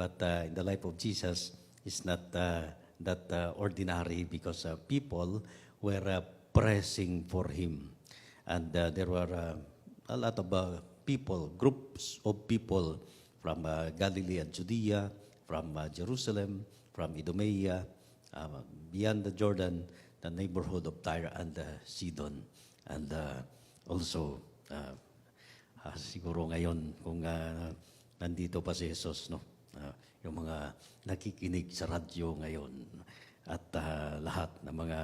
But uh, in the life of Jesus is not uh, that uh, ordinary because uh, people were uh, pressing for him. And uh, there were uh, a lot of uh, people, groups of people from uh, Galilee and Judea, from uh, Jerusalem, from Idumea, uh, beyond the Jordan, the neighborhood of Tyre and uh, Sidon. And uh, also, uh, Ah, siguro ngayon kung ah, nandito pa si Jesus, no? Ah, yung mga nakikinig sa radyo ngayon at ah, lahat ng mga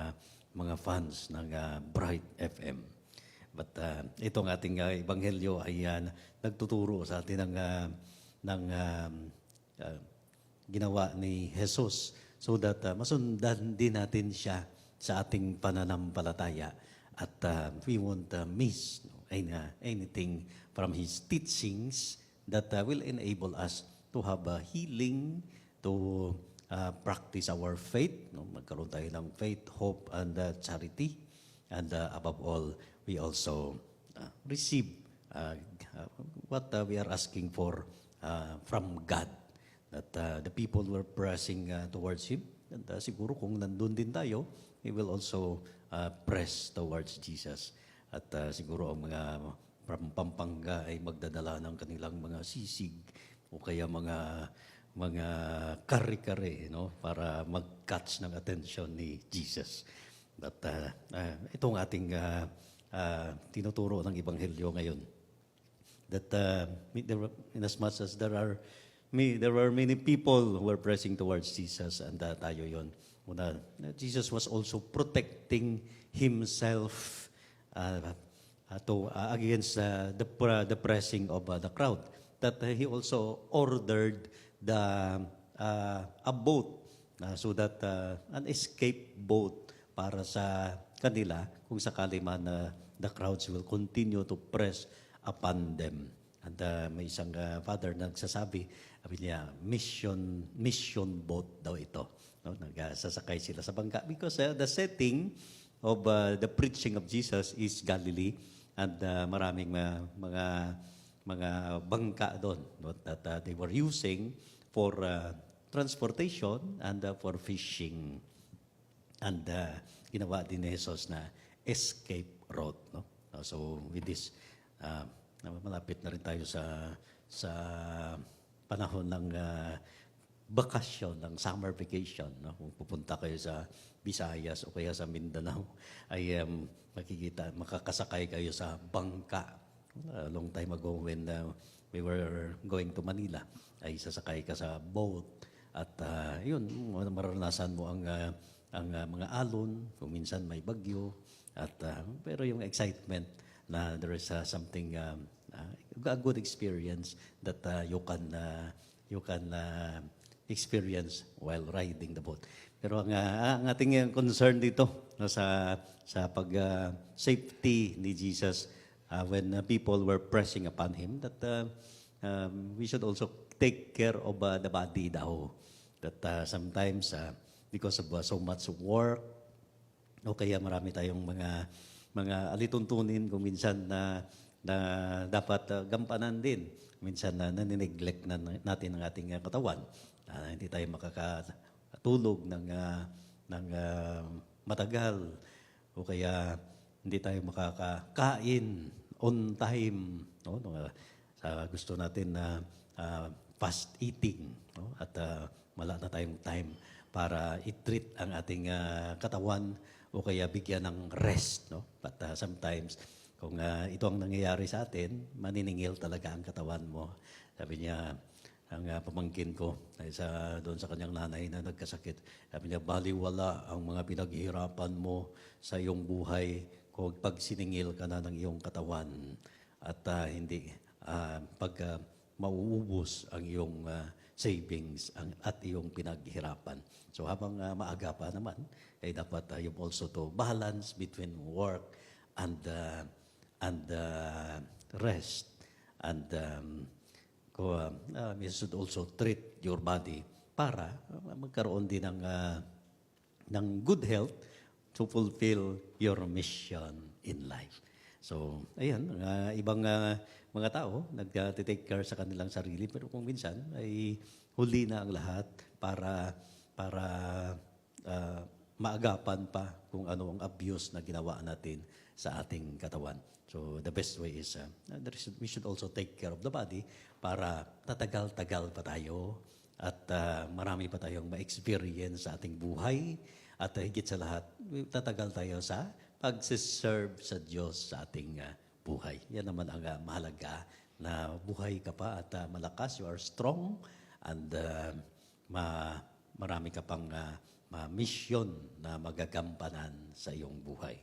mga fans ng ah, Bright FM. But ah, itong ating ah, ebanghelyo ay ah, nagtuturo sa atin ng ah, ng ah, ah, ginawa ni Jesus so that ah, masundan din natin siya sa ating pananampalataya at ah, we won't ah, miss no, any- ah, anything from His teachings that ah, will enable us to have a healing, to ah, practice our faith, no? magkaroon tayo ng faith, hope, and ah, charity. And ah, above all, we also ah, receive ah, ah, what ah, we are asking for ah, from God that uh, the people were pressing uh, towards him. And uh, siguro kung nandun din tayo, we will also uh, press towards Jesus. At uh, siguro ang mga from Pampanga ay magdadala ng kanilang mga sisig o kaya mga mga kare-kare no para mag-catch ng attention ni Jesus. But uh, uh, itong ating uh, uh, tinuturo ng ebanghelyo ngayon that uh, there in as much as there are may, there were many people who were pressing towards Jesus and uh, tayo yon Una, uh, Jesus was also protecting himself uh, uh, to, uh, against uh, the, pr- the pressing of uh, the crowd. That uh, he also ordered the uh, a boat uh, so that uh, an escape boat para sa kanila kung sakali man na the crowds will continue to press upon them. And uh, may isang uh, father na nagsasabi, sabi niya, mission, mission boat daw ito. No? Nagsasakay sila sa bangka because uh, the setting of uh, the preaching of Jesus is Galilee and uh, maraming uh, mga mga bangka doon no? that uh, they were using for uh, transportation and uh, for fishing. And uh, ginawa din ni Jesus na escape route. No? Uh, so with this, uh, malapit na rin tayo sa sa panahon ng uh, bakasyon, ng summer vacation. No? Kung pupunta kayo sa Visayas o kaya sa Mindanao, ay um, makikita, makakasakay kayo sa bangka. A long time ago when uh, we were going to Manila, ay sasakay ka sa boat at uh, yun, maranasan mo ang uh, ang uh, mga alon, kung minsan may bagyo at uh, pero yung excitement na there is uh, something um, uh, a good experience that uh, you can uh, you can uh, experience while riding the boat. Pero ang, uh, ang ating concern dito no, sa sa pag uh, ni Jesus uh, when uh, people were pressing upon him that uh, um, we should also take care of uh, the body daw. That uh, sometimes uh, because of uh, so much work o kaya marami tayong mga mga alituntunin kung minsan na na dapat uh, gampanan din. Minsan na nanineglect na natin ang ating uh, katawan. Ah, hindi tayo makakatulog ng uh, ng uh, matagal o kaya hindi tayo makakakain on time no? Sa gusto natin na uh, fast eating no? At uh, wala na tayong time para i-treat ang ating uh, katawan o kaya bigyan ng rest no? But uh, sometimes kung uh, ito ang nangyayari sa atin maniningil talaga ang katawan mo. Sabi niya ang uh, pamangkin ko ay sa doon sa kanyang nanay na nagkasakit sabi niya baliwala ang mga pinaghihirapan mo sa iyong buhay kung pag siningil ka na ng iyong katawan at ah, hindi ah, pag ah, mauubos ang iyong ah, savings ang, at iyong pinaghirapan. So habang ah, maaga pa naman, ay dapat uh, you also to balance between work and ah, and ah, rest and um, uh, uh, you should also treat your body para uh, magkaroon din ng ah, ng good health to fulfill your mission in life. So, ayan, mga ibang ah, mga tao nag-take care sa kanilang sarili pero kung minsan ay huli na ang lahat para para ah, maagapan pa kung ano ang abuse na ginawa natin sa ating katawan. So the best way is uh, we should also take care of the body para tatagal-tagal pa tayo at ah, marami pa tayong ma-experience sa ating buhay at higit sa lahat, tatagal tayo sa pagsiserve sa Diyos sa ating ah, buhay. Yan naman ang ah, mahalaga na buhay ka pa at ah, malakas, you are strong and ah, ma marami ka pang ah, ma mission na magagampanan sa iyong buhay.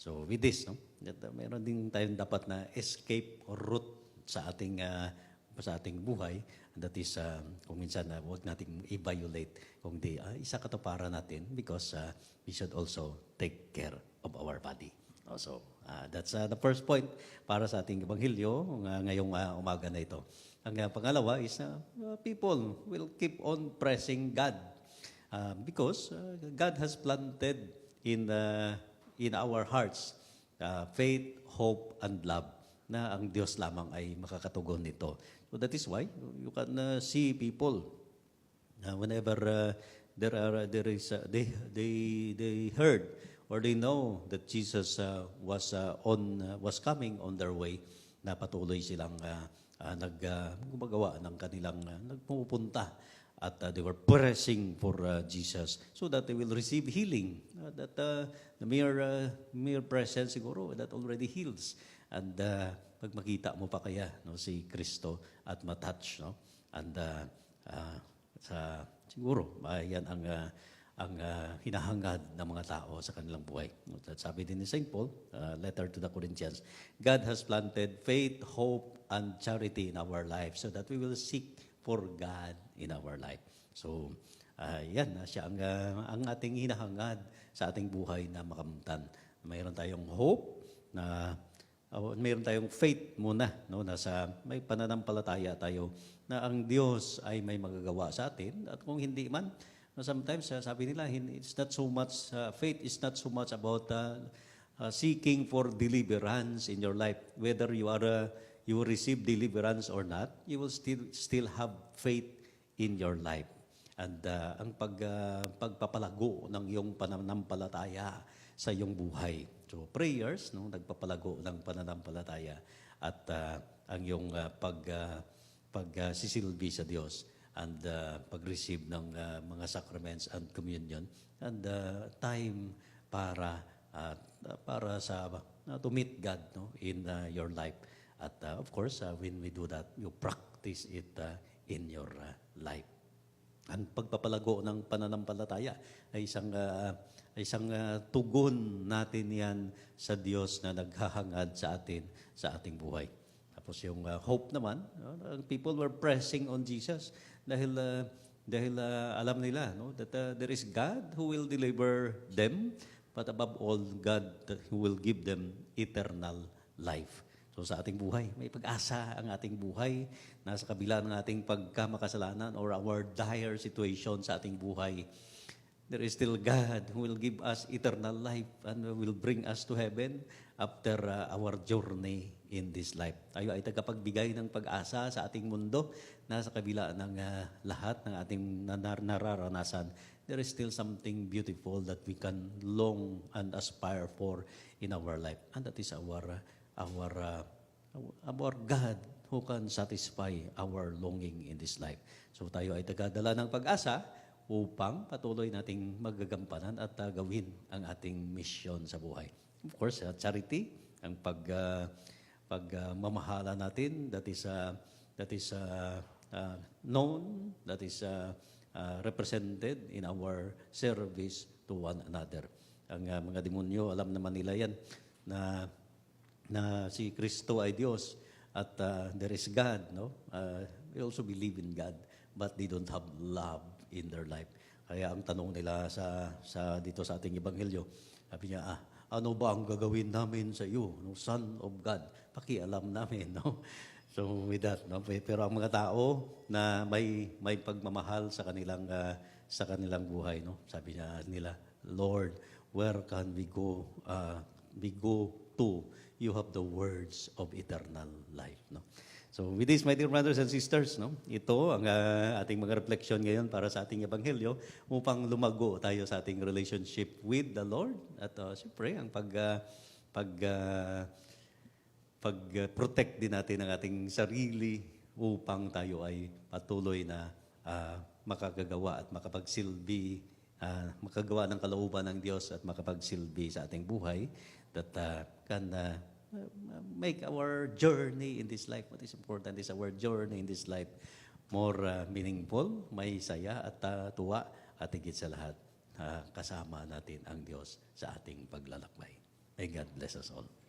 So with this, no, uh, meron din tayong dapat na escape route sa ating ah, sa ating buhay. That is, ah, kung minsan na huwag nating i-violate, kung di, ah, isa katuparan natin because ah, we should also take care of our body. Oh, So, ah, that's ah, the first point para sa ating ebanghelyo ng- ngayong ah, umaga na ito. Ang ah, pangalawa is uh, people will keep on pressing God Uh, because uh, God has planted in uh, in our hearts uh, faith, hope, and love na ang Diyos lamang ay makakatugon nito. So that is why you can uh, see people. Uh, whenever uh, there are there is uh, they they they heard or they know that Jesus uh, was uh, on uh, was coming on their way na patuloy silang uh, uh, nag uh, gumagawa ng kanilang uh, nagpupunta at uh, they were pressing for uh, Jesus so that they will receive healing. Uh, that uh, the mere uh, mere presence siguro that already heals and uh, pag makita mo pa kaya no si Kristo at matouch no and uh, uh, sa siguro ah, yan ang ah, ang ah, hinahangad ng mga tao sa kanilang buhay. At sabi din ni St. Paul, ah, letter to the Corinthians, God has planted faith, hope, and charity in our life so that we will seek for God in our life. So, ah, yan, siya ang, ah, ang ating hinahangad sa ating buhay na makamtan. Mayroon tayong hope na Uh, mayroon tayong faith muna, no, nasa may pananampalataya tayo na ang Diyos ay may magagawa sa atin at kung hindi man, no, sometimes uh, sabi nila it's not so much uh, faith is not so much about uh, uh, seeking for deliverance in your life whether you are uh, you will receive deliverance or not, you will still still have faith in your life. And uh, ang pag, uh, pagpapalago ng iyong pananampalataya sa iyong buhay. So prayers, no, nagpapalago ng pananampalataya at uh, ang iyong uh, pag uh, pagsisilbi sa Diyos and uh, pag-receive ng uh, mga sacraments and communion and uh, time para uh, para sa uh, to meet God no in uh, your life. At uh, of course, uh, when we do that, you practice it uh, in your uh, life. Ang pagpapalago ng pananampalataya ay isang ay isang ah, tugon natin yan sa Diyos na naghahangad sa atin sa ating buhay. Tapos yung ah, hope naman, ang people were pressing on Jesus dahil ah, dahil ah, alam nila no that ah, there is God who will deliver them but above all God who will give them eternal life. So sa ating buhay, may pag-asa ang ating buhay. Nasa kabila ng ating pagkamakasalanan or our dire situation sa ating buhay. There is still God who will give us eternal life and will bring us to heaven after uh, our journey in this life. Tayo ay tagapagbigay ng pag-asa sa ating mundo. Nasa kabila ng uh, lahat ng ating nanar- nararanasan, there is still something beautiful that we can long and aspire for in our life. And that is our uh, our uh, our God who can satisfy our longing in this life. So tayo ay tagadala ng pag-asa upang patuloy nating magagampanan at uh, gawin ang ating mission sa buhay. Of course, uh, charity, ang pag uh, pagmamahala natin that is uh, that is uh, uh, known, that is uh, uh, represented in our service to one another. Ang uh, mga demonyo, alam naman nila yan na na si Kristo ay Diyos at uh, there is God, no? Uh, they also believe in God, but they don't have love in their life. Kaya ang tanong nila sa sa dito sa ating ebanghelyo, sabi niya, ah, ano ba ang gagawin namin sa iyo, no? Son of God? Pakialam namin, no? So with that, no? Pero ang mga tao na may may pagmamahal sa kanilang ah, sa kanilang buhay, no? Sabi niya nila, Lord, where can we go uh, we go to? You have the words of eternal life, no? So with this, my dear brothers and sisters, no, ito ang ah, ating mga reflection ngayon para sa ating ebanghelyo upang lumago tayo sa ating relationship with the Lord. At uh, siyempre, ang pag, ah, pag, ah, pag-protect din natin ang ating sarili upang tayo ay patuloy na ah, makagagawa at makapagsilbi, ah, makagawa ng kalooban ng Diyos at makapagsilbi sa ating buhay that ah, can ah, make our journey in this life. What is important is our journey in this life more ah, meaningful, may saya at ah, tuwa at higit sa lahat, ah, kasama natin ang Diyos sa ating paglalakbay. May God bless us all.